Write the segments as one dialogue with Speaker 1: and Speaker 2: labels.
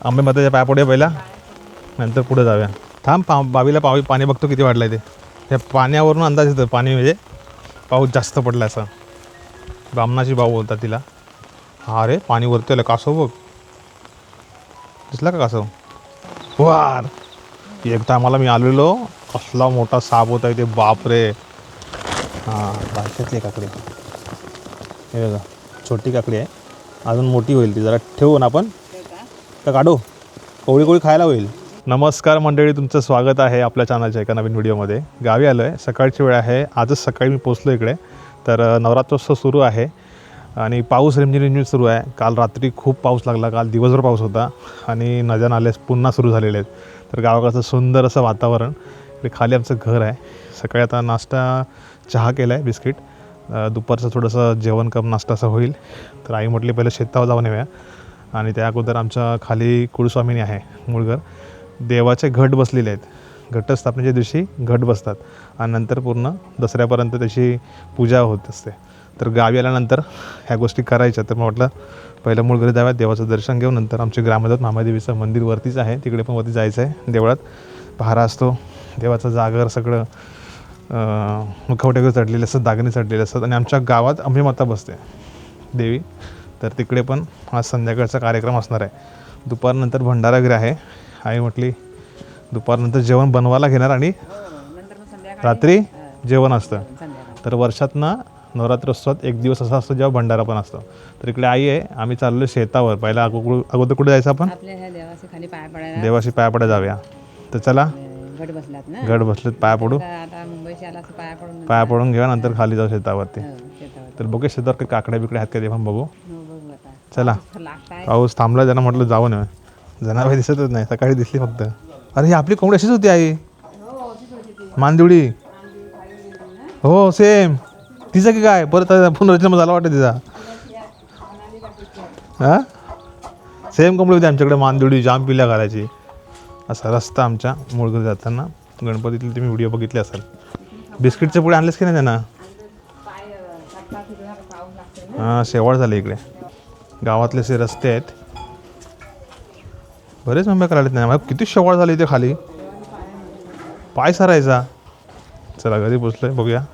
Speaker 1: आंबे माताच्या पाया पडूया पहिला नंतर पुढे जाऊया. थांब पा बावीला पावी पाणी बघतो किती वाढलं आहे ते. त्या पाण्यावरून अंदाज येतो पाणी म्हणजे पाऊस जास्त पडला असा. ब्राह्मणाची भाऊ बोलतात तिला हा रे पाणी वरती आलं कासव बघ. दिसला का कासव? वार. एक टायमाला मी आलेलो कसला मोठा साप होता इथे बाप रे हां बारक्यातली काकडी. हे बघा छोटी काकडी आहे. अजून मोठी होईल ती जरा ठेवू ना आपण तर काढू? कोळी कोळी खायला होईल. नमस्कार मंडळी तुमचं स्वागत आहे आपल्या चॅनलच्या एका नवीन व्हिडिओमध्ये. गावी आलो आहे सकाळची वेळ आहे. आजच सकाळी मी पोचलो इकडे. तर नवरात्रोत्सव सुरू आहे आणि पाऊस रिमझिम रिमझिम सुरू आहे. काल रात्री खूप पाऊस लागला. काल दिवसभर पाऊस होता आणि नद्या नाले पुन्हा सुरू झालेले आहेत. तर गावाकडचं सुंदर असं वातावरण. इकडे खाली आमचं घर आहे. सकाळी आता नाश्ता चहा केला आहे बिस्किट दुपारचं थोडंसं जेवण कम नाश्ता असं होईल. तर आई म्हटली पहिले शेतावर जाऊन येऊया. आणि त्या अगोदर आमच्या खाली कुळस्वामिनी आहे मुळघर. देवाचे घट बसलेले आहेत. घटस्थापनेच्या दिवशी घट बसतात आणि नंतर पूर्ण दसऱ्यापर्यंत त्याची पूजा होत असते. तर गावी आल्यानंतर ह्या गोष्टी करायच्या. तर मग म्हटलं पहिलं मूळ जाव्यात देवाचं दर्शन घेऊन नंतर आमच्या ग्रामदेवत महादेवीचं मंदिर वरतीच आहे. तिकडे पण वरती जायचं आहे देवळात. पहारा असतो देवाचं जागर सगळं मुखवटे मुखवट्यावर चढलेले असतात दागिने चढलेले असतात. आणि आमच्या गावात अंबे माता बसते. देवी. तर तिकडे पण आज संध्याकाळचा कार्यक्रम असणार आहे. दुपारनंतर भंडारा वगैरे आहे. आई म्हटली दुपारनंतर जेवण बनवायला घेणार आणि रात्री जेवण असतं. तर वर्षातनं नवरात्रोत्सवात एक दिवस असा असतो जेव्हा भंडारा पण असतो. तर इकडे आई आहे आम्ही चाललो शेतावर. पहिला अगोदर अगोदर कुठे जायचं आपण?
Speaker 2: पाय पडायला.
Speaker 1: देवाशी पाया पडे जाऊया. तर चला
Speaker 2: गड बसलात ना?
Speaker 1: गड बसलेत पाया पडू.
Speaker 2: पाया पडून
Speaker 1: पाया पडून घेऊया नंतर खाली जाऊ शेतावरती.
Speaker 2: हो,
Speaker 1: तर बघूया शेतावर काही काकड्या बिकड्या आहेत का ते पण बघू
Speaker 2: बघू.
Speaker 1: चला. पाऊस थांबला जरा म्हटलं जाऊन येऊ जनाबाई दिसतच नाही सकाळी दिसली फक्त. अरे ही आपली कोंबडी अशीच होती आई. मानदेवडी हो सेम तिचं की काय? परत पुनर्जन्म झाला वाटतं तिचा. हा? सेम कोंबडी होती आमच्याकडे मानदेवडी जाम पिल्या घालायची. असा रस्ता आमच्या मुळघर जाताना. गणपतीतले तुम्ही व्हिडिओ बघितले असाल. बिस्किटचे पुढे आणलेस की नाही त्यांना? हां शेवाळ झाले इकडे. गावातले असे रस्ते आहेत. बरेच मुंबई करायला नाही. मला किती शेवाळ झाली इथे खाली. पाय सारायचा. चला घरी पोचलोय बघूया.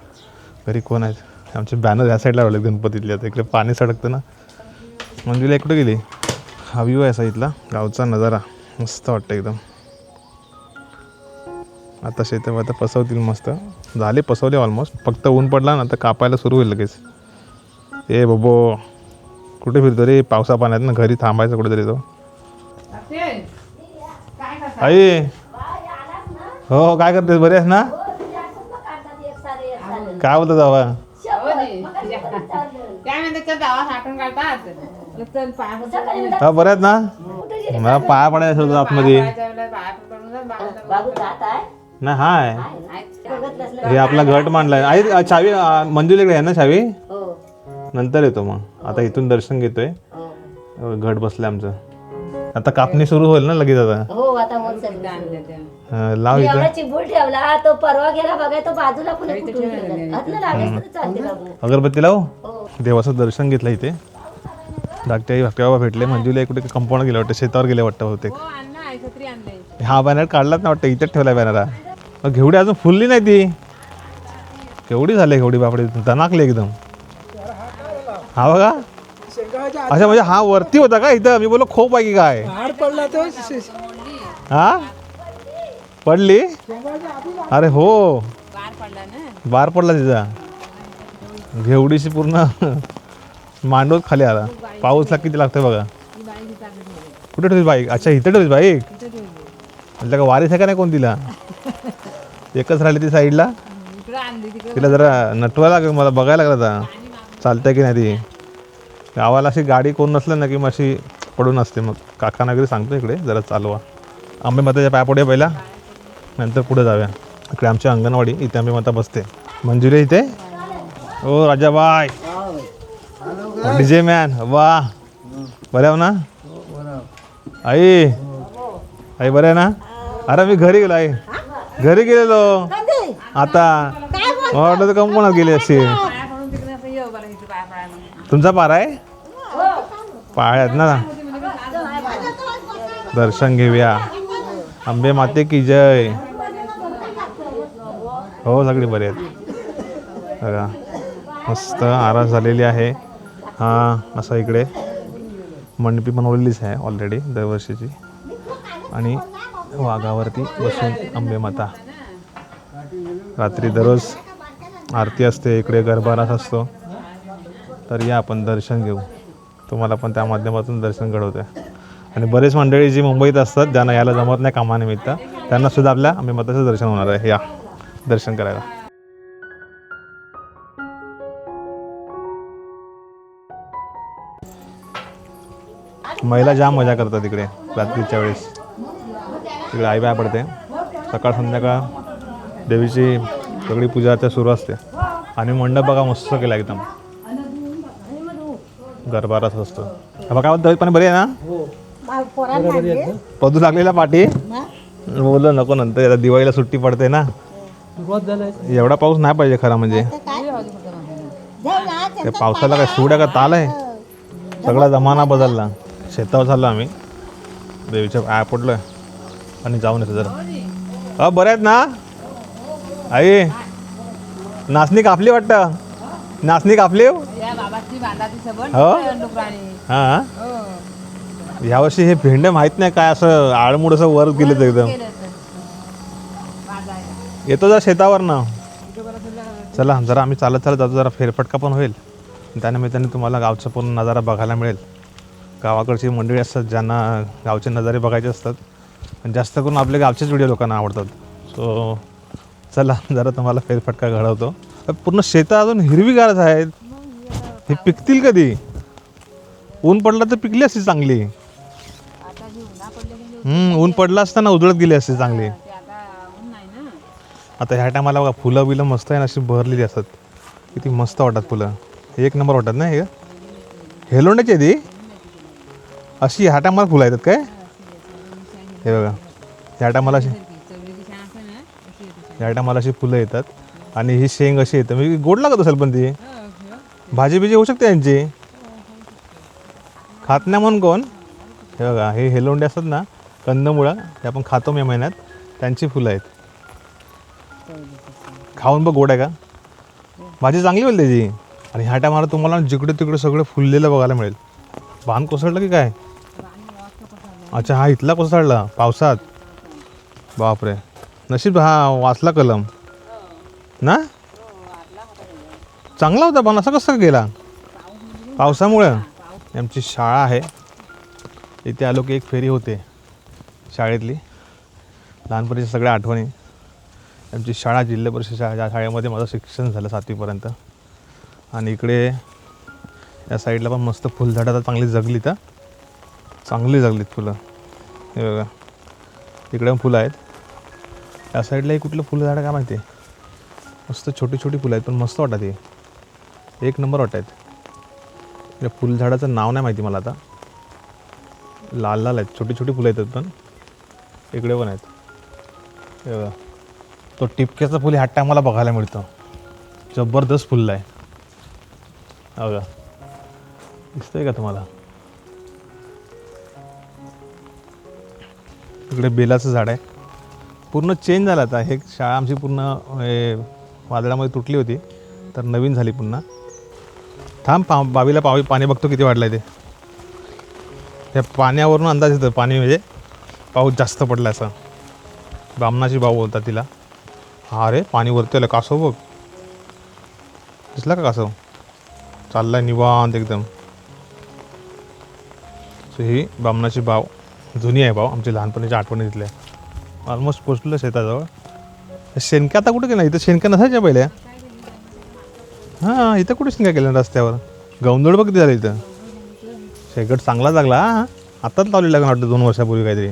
Speaker 1: घरी कोण आहेत? आमचे बॅनर ह्या साईडला लावले गणपतीतले. आता इकडे पाणी सडकतं ना. मंजुला इकडे गेली. हा व्ह्यू आहे इथला. गावचा नजारा. मस्त वाटतं एकदम. आता शेतं आता पसवतील मस्त. झाले पसवले ऑलमोस्ट फक्त ऊन पडला ना तर कापायला सुरू होईल लगेच. ए बाबो. कुठे फिरतो रे? पावसा पाण्यात ना घरी थांबायचं कुठेतरी तो. आई! हो हो काय करतेस? बरे आहेस ना? काय बोलतो जावा? हा बरे आहेत ना? मला पाया पडायचं होतं आतमध्ये नाही. हाय. हे आपला घट मांडलाय. आई चावी मंजुलीकडे आहे ना चावी? नंतर येतो मग. आता इथून दर्शन घेतोय.
Speaker 3: हो.
Speaker 1: घट बसलं आमचं. आता कापणी सुरू होईल ना लगेच आता?
Speaker 3: हो आता.
Speaker 1: अ, लाव इथं.
Speaker 3: एवढा ठेवला. तो परवा गेला बघाय तो बाजूला पुन्हा कुठून गेला. आतलं लागेल तरी चालते बाबू.
Speaker 1: अगरबत्ती लावू?
Speaker 3: हो.
Speaker 1: देवाचं दर्शन घेतलं इथे. धाकटे आई धाकटे बाबा भेटले मंजुला कुठे कंपाऊंड गेले वाटतं? शेतावर गेले वाटतं बहुतेक.
Speaker 2: हो छत्री
Speaker 1: हा बॅनर काढलाच ना वाटतं? इथेच ठेवलाय बॅनर हा घेवडी अजून फुलली नाही ती. केवढी झाली घेवडी बापडे दनाकली एकदम. हा बघा. अच्छा म्हणजे हा वरती होता का? इथं मी बोललो खोप आहे की काय?
Speaker 4: पडला तो.
Speaker 1: हा? पडली? अरे हो.
Speaker 2: बार पडला ना.
Speaker 1: बार पडला तिचा. घेवडीशी पूर्ण मांडवत खाली आला. पाऊसला किती लागतोय बघा.
Speaker 2: ती बाई.
Speaker 1: कुठे ठेवली बाईक अच्छा इथे ठेवली बाईक. म्हटलं का वारीस आहे का नाही कोण तिला? एकच राहिली ती साईडला.
Speaker 2: इकडं आणली तिकडं.
Speaker 1: तिला जरा नटवायला लागेल मला बघायला लागलं आता. चालतंय की नाही ती? गावाला अशी गाडी कोण नसलं ना की मग अशी पडून असते. मग काकांना वगैरे सांगतो इकडे जरा चालवा. आंबे माताच्या पाया पडूया पहिला नंतर पुढे जाऊया. इकडे आमची अंगणवाडी इथे आंबे माता बसते. मंजुरी इथे? ओ राजाबाई. डीजे मॅन वा. बरे हो ना? आई आई बरे आहे ना? अरे मी घरी गेलो आई. घरी गेलेलो. आता. वाटलं तर कंपनात गेली अशी
Speaker 2: पाया पडून तिकडे असं ये बरं इथे पाया पडायला
Speaker 1: तुमचा पारा आहे? पाळ्यात ना. दर्शन घेऊया. आंबे माते की जय. हो सगळे बरे आहेत. बघा मस्त आरास झालेली आहे. हा असं इकडे. मंडपी बनवलेलीच आहे ऑलरेडी दरवर्षीची. आणि वाघावरती बसून आंबे माता. रात्री दररोज आरती असते इकडे गरबारास असतो. तर या आपण दर्शन घेऊ. तुम्हाला पण त्या माध्यमातून दर्शन घडवतो आहे आणि बरेच मंडळी जी मुंबईत असतात ज्यांना यायला जमत नाही कामानिमित्त त्यांना सुद्धा आपल्या आम्ही मताचं दर्शन होणार आहे. या दर्शन करायला. महिला जाम मजा करतात तिकडे रात्रीच्या वेळेस. तिकडे आई बाय पडते. सकाळ संध्याकाळ देवीची सगळी पूजा त्या सुरू असते. आणि मंडप बघा मस्त केला एकदम. गरबाराच असतो. बघा दवीत पाणी बरी आहे ना? पदू लागलेला पाठी. बोललो नको नंतर आता दिवाळीला सुट्टी पडते ना. एवढा पाऊस नाही पाहिजे खरा म्हणजे. त्या पावसाला काय सूड आहे का? ताल आहे. सगळा जमाना बदलला. शेतावर चाललो आम्ही. देवीच्या आय पडलोय आणि जाऊन येतो जरा. अ बरे आहेत ना? आई नाचणी कापली वाटतं? नाचणी कापली? हो? हां
Speaker 2: हो?
Speaker 1: यावर्षी हे भेंडे माहीत नाही काय असं आळमूड असं वर गेलेत एकदम. येतो जरा शेतावर ना. चला जरा आम्ही चालत चालत जातो जरा फेरफटका पण होईल. त्यानिमित्ताने तुम्हाला गावचा पूर्ण नजारा बघायला मिळेल. गावाकडची मंडळी असतात ज्यांना गावचे नजारे बघायचे असतात. आणि जास्त करून आपले गावचेच व्हिडिओ लोकांना आवडतात. सो चला जरा तुम्हाला फेरफटका घडवतो. पूर्ण शेतं अजून हिरवीगारच आहेत. हे पिकतील कधी? ऊन पडलं तर पिकली असती चांगली. हम्म, ऊन पडलं असताना उजळत गेली असती चांगली.
Speaker 2: आता
Speaker 1: ह्या टायमाला बघा फुलं बिलं मस्त आहे ना अशी बहरलेली असतात. किती मस्त वाटतात फुलं. एक नंबर वाटतात ना हे? हेलोंड्याची आहे ती? अशी ह्या टायमाला फुलं येतात काय? हे बघा ह्या टायमाला अशी. ह्या टायमाला अशी फुलं येतात. आणि ही शेंग अशी येतं. म्हणजे गोड लागत असेल पण ती.
Speaker 2: हो.
Speaker 1: भाजी बिजी होऊ शकते यांची. खात नाही म्हणून कोण? हे बघा हे हेलोंडे असतात ना कंदमुळं हे आपण खातो मे महिन्यात. त्यांची फुलं आहेत. खाऊन बघ गोड आहे का? भाजी चांगली होईल त्याची. आणि ह्या टायमाला तुम्हाला जिकडे तिकडे सगळं फुललेलं बघायला मिळेल. बाण कोसळलं की काय? अच्छा हा इथला कोसळला पावसात. बापरे. नशीब हा वाचला कलम. ना? चांगला होता पण असं कसं गेला? पावसामुळं. आमची शाळा आहे. इथे आलो की एक फेरी होते शाळेतली. लहानपणीच्या सगळ्या आठवणी. आमची शाळा जिल्हा परिषद शाळा ज्या शाळेमध्ये माझं शिक्षण झालं सातवीपर्यंत. आणि इकडे या साईडला पण मस्त फुलझाडं आता चांगली जगली तर चांगली जगलीत फुलं. हे बघा. इकडे पण फुलं आहेत. या साईडलाही कुठलं फुलझाडं काय माहिती? आहे मस्त छोटी छोटी फुलं आहेत पण मस्त वाटतात हे एक नंबर वाटत आहेत या फुलझाडाचं नाव नाही माहिती मला आता. लाल लाल आहेत छोटी छोटी फुलं येतात पण. इकडे पण आहेत. तो टिपक्याचं फुल ह्या टायमाला बघायला मिळतं. जबरदस्त फुललं आहे. अगं दिसतंय का तुम्हाला? इकडे बेलाचं झाड आहे. पूर्ण चेंज झालं आता. हे शाळा आमची पूर्ण हे वादळामध्ये तुटली होती. तर नवीन झाली पुन्हा. थांब पा बावीला पावी पाणी बघतो किती वाढलं आहे ते. त्या पाण्यावरून अंदाज येतो पाणी म्हणजे पाऊस जास्त पडला असा. बामणाची भाऊ बोलतात तिला. हा रे पाणी वरती आलं कासव बघ. दिसला का कासव? चाललाय निवांत एकदम. सो ही बामणाची भाव जुनी आहे भाव आमची लहानपणीच्या आठवणी तिथल्या. ऑलमोस्ट पोचलं शेताजवळ. शेणक्या आता कुठे गेला? इथं शेणक्या नसायच्या पहिल्या हां इथं कुठे शेणक्या केल्या रस्त्यावर? गौंदळ बघ झालं इथं. शेकट चांगला लागला आत्ताच लावलेला का वाटतं दोन वर्षापूर्वी काहीतरी.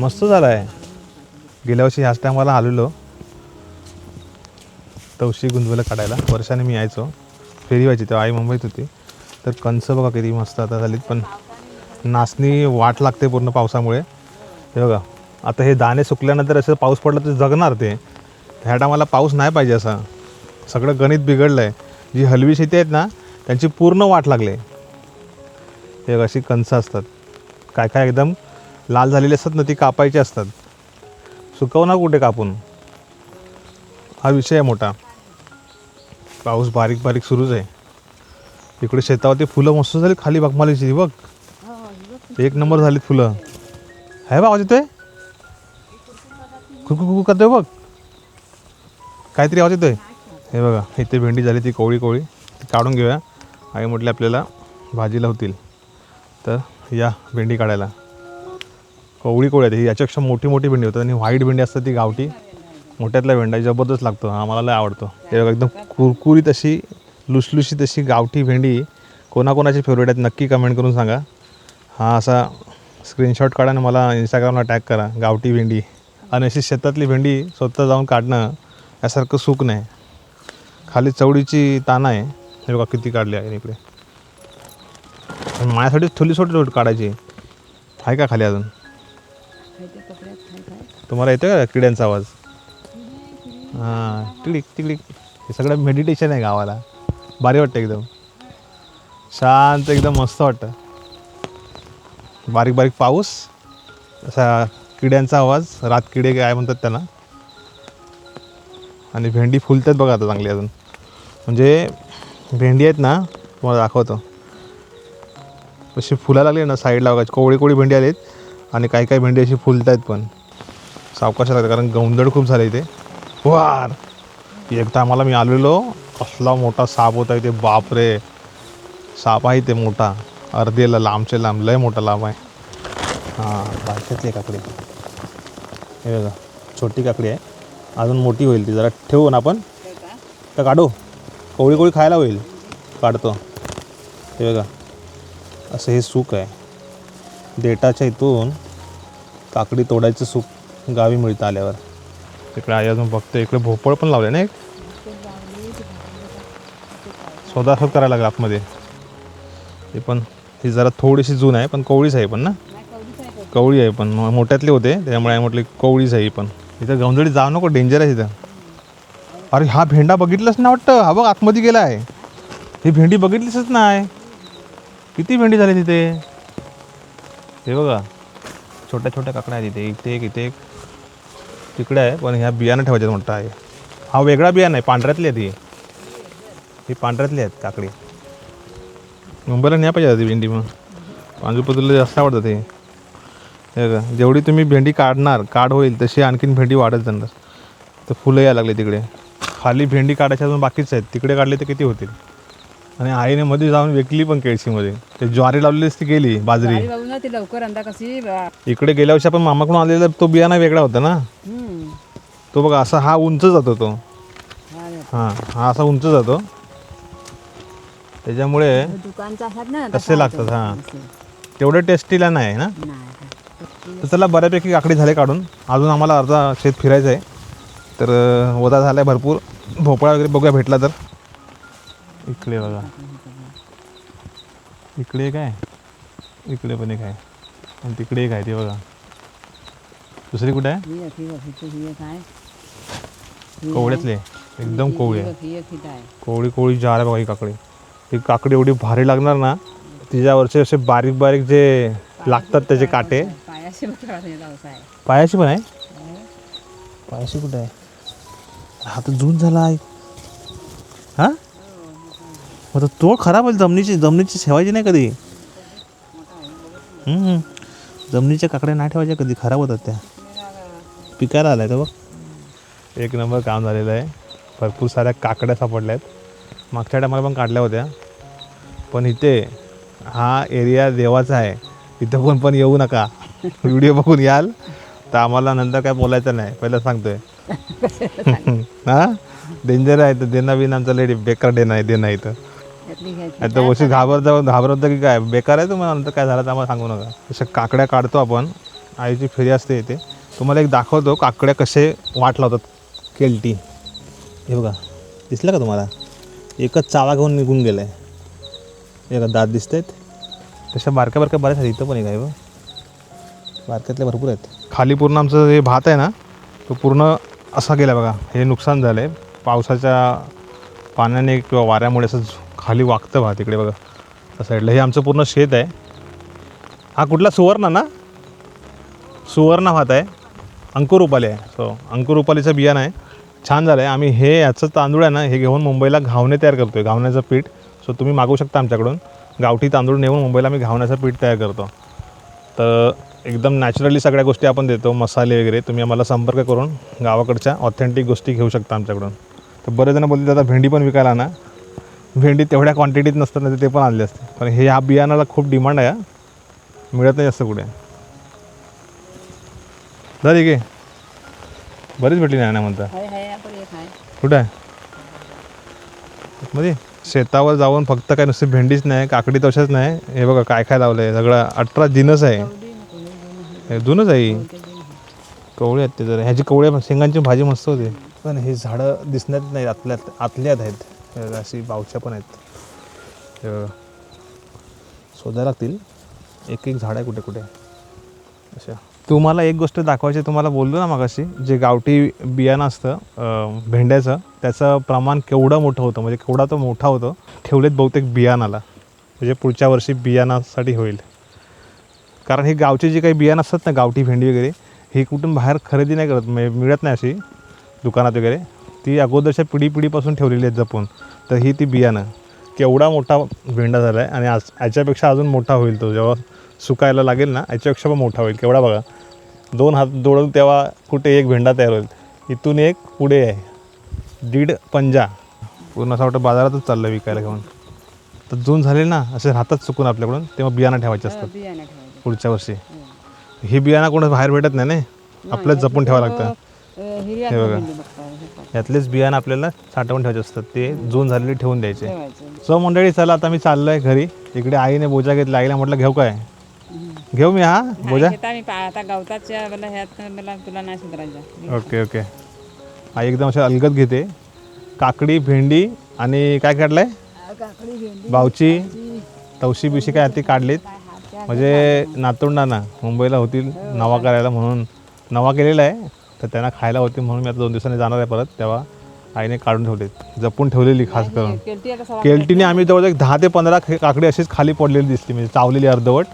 Speaker 1: मस्त झाला आहे गेल्या वर्षी ह्याच टायमाला आलेलो. तवशी गुंजवलं काढायला. वर्षाने मी यायचो. फेरी व्हायची तेव्हा आई मुंबईत होती. तर कंस बघा किती मस्त आता झालीत. पण नाचणी वाट लागते पूर्ण पावसामुळे. हे बघा. आता हे दाणे सुकल्यानंतर असं पाऊस पडला तर जगणार ते. ह्या टायमाला पाऊस नाही पाहिजे असा. सगळं गणित बिघडलं आहे जी हलवी शेती आहेत ना त्यांची पूर्ण वाट लागली. हे अशी कंस असतात. काय काय एकदम लाल झालेली असतात ना ती कापायची असतात. सुकवणार कुठे कापून? हा विषय आहे मोठा. पाऊस बारीक बारीक सुरूच आहे. इकडे शेतावरती फुलं मस्त झाली खाली बागमालीची बघ. एक नंबर झालीत फुलं. आहे बा तिथे कुकू कुकू करतोय बघ. काहीतरी आवाज येतोय? हे बघा इथे भेंडी झाली ती कोवळी कोवळी. ती काढून घेऊया. आई म्हटले आपल्याला भाजीला होतील. तर या भेंडी काढायला. कोवळी कोवळी आहेत. ही याच्यापेक्षा मोठी मोठी भेंडी होतात आणि व्हाईट भेंडी असतात ती गावठी. मोठ्यातला भेंडा जबरदस्त लागतो. हा लय आवडतो. हे बघा एकदम कुरकुरीत अशी लुसलुशी तशी गावठी भेंडी. कोणाकोणाची फेवरेट आहेत नक्की कमेंट करून सांगा. हा असा स्क्रीनशॉट काढा आणि मला इंस्टाग्रामला टॅग करा गावठी भेंडी. आणि अशी शेतातली भेंडी स्वतः जाऊन काढणं यासारखं सुख नाही. खाली चवडीची ताना आहे. हे बघा किती काढली आहे इकडे. माझ्यासाठी थोडी छोटी छोटी काढायची आहे. का खाली अजून? तुम्हाला येतो का किड्यांचा आवाज? हां टिकलिक तिकडीक हे सगळं मेडिटेशन आहे गावाला. भारी वाटतं एकदम. शांत एकदम मस्त वाटतं. बारीक बारीक पाऊस. असा किड्यांचा आवाज. रात किडे काय म्हणतात त्यांना. आणि भेंडी फुलतात बघा आता चांगली अजून. म्हणजे भेंडी आहेत ना तुम्हाला दाखवतो. अशी फुला लागली ना साईडला बघा कोवळी कोवळी भेंडी आलीत आणि काही काही भेंडी अशी फुलत आहेत पण. सावकाश लागतात कारण गौंदड खूप झालं इथे. वार! एकदा आम्हाला मी आलेलो कसला मोठा साप होता इथे बापरे! साप आहे ते मोठा अर्धेला लांबचे लांब लय मोठा लांब आहे. हां बारक्यातली काकडी. हे बघा छोटी काकडी आहे. अजून मोठी होईल ती जरा ठेवू ना आपण? तर काढू? कोवळी कोळी खायला होईल. काढतो. हे बघा. असं हे सूक आहे. देटाच्या इथून काकडी तोडायचं सूक गावी मिळतं आल्यावर. इकडे आई अजून बघतो. इकडे भोपळ पण लावले ना एक स्वतः करायला लागला आतमध्ये. ते पण ही जरा थोडीशी जून आहे पण कोवळीच आहे पण ना? कवळी आहे पण. मोठ्यातले होते. त्यामुळे आई म्हटलं कोवळीच आहे पण. इथं गवंजडी जाऊ नको. डेंजर आहे इथं. अरे हा भेंडा बघितलंच ना वाटतं? हा बघ आतमध्ये गेला आहे ही भेंडी बघितलीच नाही. किती भेंडी झाली तिथे? हे बघा. छोट्या छोट्या काकड्या आहेत तिथे इथे एक इथे एक. तिकडे आहे पण ह्या बियाणं ठेवायच्या मोठा आहे. हा वेगळा बियाणं आहे पांढऱ्यातली आहे ती. ही पांढऱ्यातली आहेत काकडी. मुंबईला न्या पाहिजे ती भेंडी मग पांजूपतूला जास्त आवडतं ते. हे जेवढी तुम्ही भेंडी काढणार काढ होईल तशी आणखीन भेंडी वाढत जाणार तर फुलं यायला लागले तिकडे. खाली भेंडी काढायच्या अजून बाकीच आहेत. तिकडे काढले तर किती होतील? आणि आईने मध्ये जाऊन विकली पण केळशीमध्ये. ते ज्वारी लावलेली ती गेली बाजरी.
Speaker 2: ती लवकर अंदा कशी
Speaker 1: इकडे गेल्या वर्षी आपण मामाकडून आलेला तो बियाणा वेगळा होता ना. तो बघा असा हा उंच जातो तो.
Speaker 2: हा.
Speaker 1: हां असा उंच जातो. त्याच्यामुळे कसे लागतात हां. तेवढं टेस्टीला नाही ना? तर चला बऱ्यापैकी काकडी झाले काढून. अजून आम्हाला अर्धा शेत फिरायचं आहे तर ओदा झाला आहे भरपूर. भोपळा वगैरे बघूया भेटला तर. इकडे बघा. इकडे एक आहे. इकडे पण एक आहे. आणि तिकडे एक आहे ते बघा. दुसरी कुठे आहे?
Speaker 2: ही ही
Speaker 1: कोवळ्यातले. एकदम कोवळी. आहे
Speaker 2: ही
Speaker 1: कोवळी कोवळी जार आहे बघा ही काकडी. ही काकडी एवढी भारी लागणार ना तिच्यावरचे असे बारीक बारीक जे लागतात त्याचे काटे.
Speaker 2: पायाशी बघा आहे.
Speaker 1: पायाशी पण आहे? पायाशी कुठे आहे? हा तर जून झाला आहे हा? मग तो खराब होईल जमिनीची जमिनीची ठेवायची नाही कधी. हम्म. जमिनीच्या काकड्या नाही ठेवायच्या कधी खराब होतात त्या. पिकायला आलाय तो बघ. एक नंबर काम झालेलं आहे. भरपूर साऱ्या काकड्या सापडल्या आहेत मागच्या टायमाला पण काढल्या होत्या. पण इथे हा एरिया देवाचा आहे. इथं कोण पण येऊ नका. व्हिडिओ बघून याल. तर आम्हाला नंतर काय बोलायचं नाही. पहिलं सांगतोय. हा? डेंजर आहे तर देणं बिन आमचं लेडी बेकार डेन आहे देणं इथं.
Speaker 2: त्यातली घ्यायची
Speaker 1: आता वशी घाबरत घाबरत की काय? बेकार आहे तुम्हाला नंतर काय झालं तर आम्हाला सांगू नका. तशा काकड्या काढतो आपण. आईची फेरी असते इथे. तुम्हाला एक दाखवतो काकड्या कसे वाट लावतात केलटी. हे बघा दिसलं का तुम्हाला? एकच चावा घेऊन निघून गेलं आहे बघा दात दिसत आहेत तशा बारक्या बारक्या बऱ्याच आहेत इथं पण एक आहे बघ. बारक्यातल्या भरपूर आहेत. खाली पूर्ण आमचं हे भात आहे ना तो पूर्ण असा गेला बघा हे नुकसान झालं आहे पावसाच्या पाण्याने किंवा वाऱ्यामुळे असं खाली वागतं बघा तिकडे बघा त्या साईडला. हे आमचं पूर्ण शेत आहे. हा कुठला सुवर्ण ना? सुवर्ण भात आहे. अंकुर रुपाली आहे. सो अंकुर रुपालीचं बियाणं आहे. छान झालं आहे आम्ही हे याचं तांदूळ आहे ना हे घेऊन मुंबईला घावणे तयार करतो आहे घावण्याचं पीठ. सो तुम्ही मागू शकता आमच्याकडून. गावठी तांदूळ नेऊन मुंबईला मी घावण्याचं पीठ तयार करतो. तर एकदम नॅचरली सगळ्या गोष्टी आपण देतो मसाले वगैरे. तुम्ही आम्हाला संपर्क करून गावाकडच्या ऑथेंटिक गोष्टी घेऊ शकता आमच्याकडून. तर बरेच जण बोलते आता भेंडी पण विकायला ना भेंडी तेवढ्या क्वांटिटीत नसतात ना ते पण आणले असते. पण हे ह्या बियाणाला खूप डिमांड आहे. मिळत नाही जास्त कुठे. झाली की बरीच भेटली नाही ना म्हणता. कुठं आहे? मध्ये? शेतावर जाऊन फक्त काय नुसती भेंडीच नाही काकडी तशाच नाही. हे बघा काय काय लावलं आहे सगळं अठरा जिनस आहे. हे जुनच आहे कवळी कवळे आहेत ते जरा. ह्याची कवळ्या शेंगांची भाजी मस्त होते. पण हे झाडं दिसण्यात नाही आतल्यात आतल्यात आहेत. अशी बावच्या पण आहेत. शोधायला लागतील. एक एक झाड आहे कुठे कुठे अशा. तुम्हाला एक गोष्ट दाखवायची तुम्हाला बोललो ना मगाशी जे गावठी बियाणं असतं भेंड्याचं त्याचं प्रमाण केवढं मोठं होतं म्हणजे केवढा तो मोठा होतो ठेवलेत बहुतेक बियाणाला. म्हणजे पुढच्या वर्षी बियाणासाठी होईल. कारण हे गावचे जे काही बियाणं असतात ना गावठी भेंडी वगैरे ही कुठून बाहेर खरेदी नाही करत म्हणजे मिळत नाही अशी दुकानात वगैरे. ती अगोदरच्या पिढी पिढीपासून ठेवलेली आहेत जपून. तर ही ती बियाणं. केवढा मोठा भेंडा झाला आहे आणि आज याच्यापेक्षा अजून मोठा होईल तो. जेव्हा सुकायला लागेल ना याच्यापेक्षा पण मोठा होईल. केवढा बघा. दोन हात जोडून तेव्हा कुठे एक भेंडा तयार होईल. इथून एक पुढे आहे. दीड पंजा. पूर्ण असं वाटतं बाजारातच चाललं विकायला घेऊन. तर जून झाले ना असे राहतात चुकून आपल्याकडून तेव्हा बियाणं ठेवायचे असतात. पुढच्या वर्षी. ही. बियाणं कोण बाहेर भेटत नाही ना? आपल्याच जपून ठेवावं लागतं. हे बघा.
Speaker 2: हे.
Speaker 1: यातलेच बियाणं आपल्याला साठवून ठेवायचे असतात. ते जून झालेले ठेवून द्यायचे. सो मंडळी चला आता मी चाललोय घरी. इकडे आईने बोजा घेतला. आईला म्हटलं घेऊ काय? घेऊ मी हा? बोजा
Speaker 2: आता मी पा- आता गवताच्या मला ह्यात मला तुला नाही सुधारायचा.
Speaker 1: Okay okay. आई एकदम अशा अलगद घेते. काकडी भेंडी आणि काय काढलंय? बावची तवशी बिशी काय ती काढलीत? म्हणजे नातुंडांना मुंबईला होतील नवा करायला म्हणून. नवा केलेला आहे तर त्यांना खायला होती म्हणून मी आता दोन दिवसांनी जाणार आहे परत. तेव्हा आईने काढून ठेवलेत जपून ठेवलेली खास करून.
Speaker 2: केलती आता सवा
Speaker 1: केल्टीने आम्ही जवळ एक दहा ते पंधरा खे- काकडी अशीच खाली पडलेली दिसली म्हणजे चावलेली अर्धवट.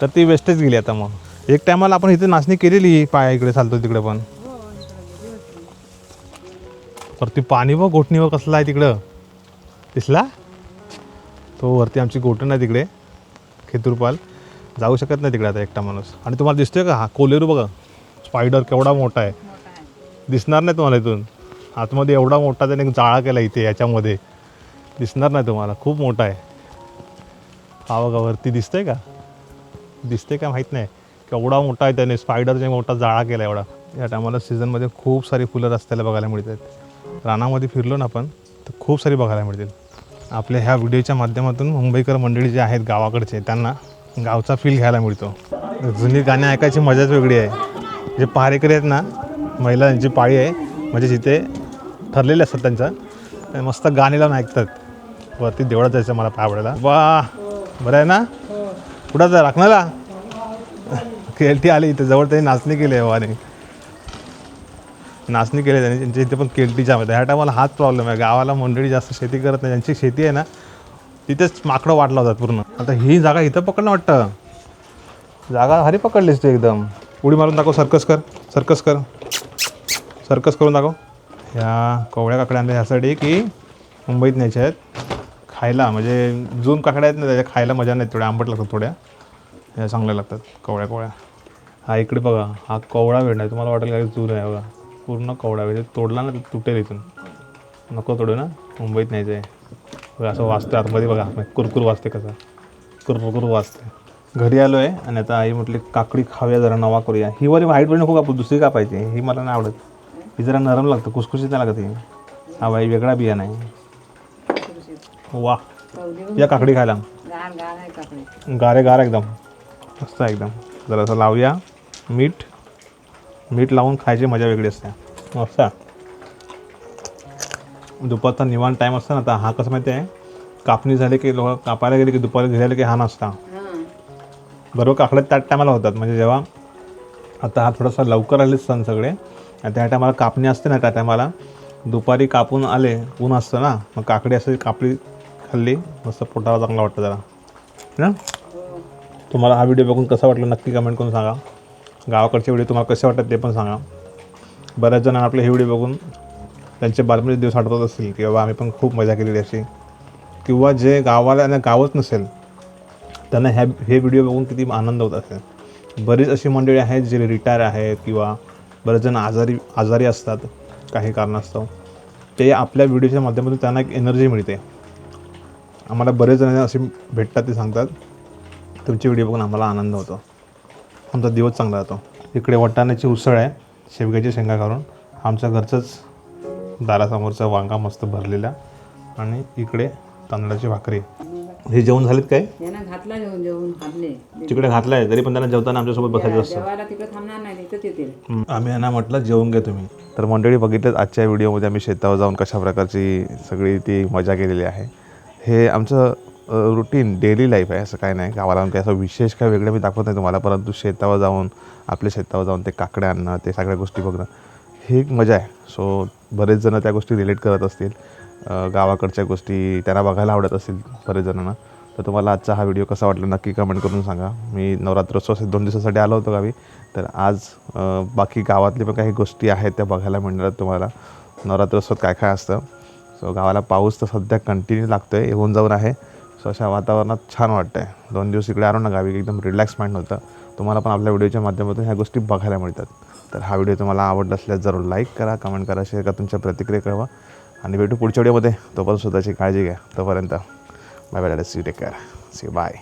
Speaker 1: तर ती वेस्टेज गेली आता मग. एक टायमाला आपण इथे नाचणी केलेली पाया इकडे चालतो तिकडे पण. तर ती पाणी बघ गोठणीवर कसला आहे तिकडं. दिसला? तो वरती आमची गोठण आहे तिकडे. खेतुरपाल. जाऊ शकत नाही तिकडे आता एकटा माणूस. आणि तुम्हाला दिसतोय का? हा कोलेरू बघा. स्पायडर केवढा मोठा आहे. दिसणार नाही तुम्हाला इथून. आतमध्ये एवढा मोठा त्याने एक जाळा केला इथे याच्यामध्ये. दिसणार नाही तुम्हाला. खूप मोठा आहे. हा बघा वरती दिसतंय का? दिसते काय माहीत नाही. केवढा मोठा आहे त्याने. स्पायडरने मोठा जाळा केला एवढा. या टायमाला सीझनमध्ये खूप सारी फुलं रस्त्याला बघायला मिळतात. रानामध्ये फिरलो ना आपण तर खूप सारी बघायला मिळतील. आपल्या ह्या व्हिडिओच्या माध्यमातून मुंबईकर मंडळी जे आहेत गावाकडचे त्यांना गावचा फील घ्यायला मिळतो. जुनी गाणी ऐकायची मजाच वेगळी आहे. जे पहारेकरी आहेत ना महिलांची पाळी आहे म्हणजे जिथे ठरलेले असतात त्यांचा ते मस्त गाणी लावून ऐकतात. वरती देवळात जायचं मला पाय वा बरं आहे ना? कुठं जा राखणाला केलटी आली इथे जवळ त्यांनी नाचणी केली आहे वाने नाचणी केली त्यांनी त्यांच्या इथे पण केलटीच्या मध्ये ह्या टायमाला हाच प्रॉब्लेम आहे. गावाला मंडळी जास्त शेती करत नाही. ज्यांची शेती आहे ना तिथेच माकडं वाट लावतात पूर्ण. आता ही जागा इथं पकडणं वाटतं. जागा भारी पकडलीस तू एकदम. उडी मारून दाखव सर्कस कर सर्कस कर. सर्कस करून दाखव. ह्या कोवळ्या काकड्या आणल्या ह्यासाठी की मुंबईत न्यायच्या आहेत. खायला म्हणजे जून काकड्या आहेत ना त्याच्या खायला मजा नाही थोड्या आंबट लागतात थोड्या. ह्या चांगल्या लागतात कवळ्या कवळ्या. हा इकडे बघा हा कवळा वेळ नाही तुम्हाला वाटेल काय जून आहे बघा. पूर्ण कवळा वेळ तोडला ना तुटेल इथून. नको तोडू ना मुंबईत न्यायचं आहे बघा, असं वाचतं आतमध्ये बघा म्हणजे कुरकुर वाजते कसं. कुरकुर वाचते घरी आलो आहे आणि आता आई म्हटली काकडी खाऊया जरा नवा करूया. ही वाली व्हाईट पण नको कापू दुसरी कापायची ही मला नाही आवडत. ही जरा नरम लागतं कुसकुशीत नाही लागत ही. हा बाई वेगळा बिया नाही. वा या काकडी खायला.
Speaker 2: गार गार आहे काकडी
Speaker 1: गारे गार एकदम. मस्त आहे एकदम. जरासं लावूया. मीठ. मीठ लावून खायची मजा वेगळी असते. मस्त. दुपारचा निवांत टाईम असतो ना आता हा कसं माहिती आहे? कापणी झाली की लोक कापायला गेले की दुपारी घरी आले की हा नसता बरोबर काकड्या त्याच टायमाला होतात. म्हणजे जेव्हा आता हा थोडासा लवकर आले सण सगळे आणि त्या टायमाला कापणी असते ना त्या टायमाला दुपारी कापून आले ऊन असतं ना मग काकडी असं कापडी खाल्ली. मस्त पोटाला चांगला वाटतं जरा. ना? तुम्हाला हा व्हिडिओ बघून कसा वाटला नक्की कमेंट करून सांगा. गावाकडचे व्हिडिओ तुम्हाला कसे वाटतात ते पण सांगा. बऱ्याच जणांना आपले हे व्हिडिओ बघून त्यांचे बालपणीचे दिवस आठवत असतील बाबा आम्ही पण खूप मजा केलेली अशी. किंवा जे गावाला आणि गावच नसेल त्यांना ह्या हे व्हिडिओ बघून किती आनंद होत असेल. बरीच अशी मंडळी आहेत जे रिटायर आहेत किंवा बरेच जण आजारी आजारी असतात काही कारणास्तव. ते आपल्या व्हिडिओच्या माध्यमातून त्यांना एक एनर्जी मिळते. आम्हाला बरेच जण असे भेटतात ते सांगतात तुमची व्हिडिओ बघून आम्हाला आनंद होतो. आमचा दिवस चांगला जातो. इकडे वटाण्याची उसळ आहे शेवग्याची शेंगा घालून. आमच्या घरचंच दारासमोरचा वांगा मस्त भरलेला आणि इकडे तांदळाची भाकरी. हे जेवण झालेत काय?
Speaker 2: यांना घातला जेवण जेवण खाल्ले.
Speaker 1: तिकडे घातलं आहे तरी पण त्यांना जेवताना आमच्यासोबत बसायचं असतं. आम्ही यांना म्हटलं जेवून घ्या तुम्ही. तर मंडळी बघितलं आजच्या व्हिडिओमध्ये आम्ही शेतावर जाऊन कशा प्रकारची सगळी ती मजा केलेली आहे. हे आमचं रुटीन डेली लाईफ आहे असं काय नाही. गावाला काही असं विशेष काय वेगळं मी दाखवत नाही तुम्हाला. परंतु शेतावर जाऊन आपल्या शेतावर जाऊन ते काकडे आणणं ते सगळ्या गोष्टी बघणं ही एक मजा आहे. सो बरेच जणं त्या गोष्टी रिलेट करत असतील. गावाकडच्या गोष्टी त्यांना बघायला आवडत असतील बरेच जणांना. तर तुम्हाला आजचा हा व्हिडिओ कसा वाटला नक्की कमेंट करून सांगा. मी नवरात्रोत्सव दोन दिवसासाठी आलो होतो गावी. तर आज बाकी गावातले पण काही गोष्टी आहेत त्या बघायला मिळणार तुम्हाला. नवरात्रोत्सवात काय काय असतं? सो गावाला पाऊस तर सध्या कंटिन्यू लागतो आहे येऊन जाऊन आहे. सो अशा वातावरणात छान वाटतं आहे दोन दिवस इकडे आलो ना गावी एकदम रिलॅक्स माइंड होतं तुम्हाला पण आपल्या व्हिडिओच्या माध्यमातून ह्या गोष्टी बघायला मिळतात. तर हा व्हिडिओ तुम्हाला आवडला असल्यास जरूर लाईक करा कमेंट करा शेअर करा तुमच्या प्रतिक्रिया कळवा. आणि भेटू पुढच्या व्हिडिओमध्ये तोपर्यंत स्वतःची काळजी घ्या. तोपर्यंत bye bye see take care see bye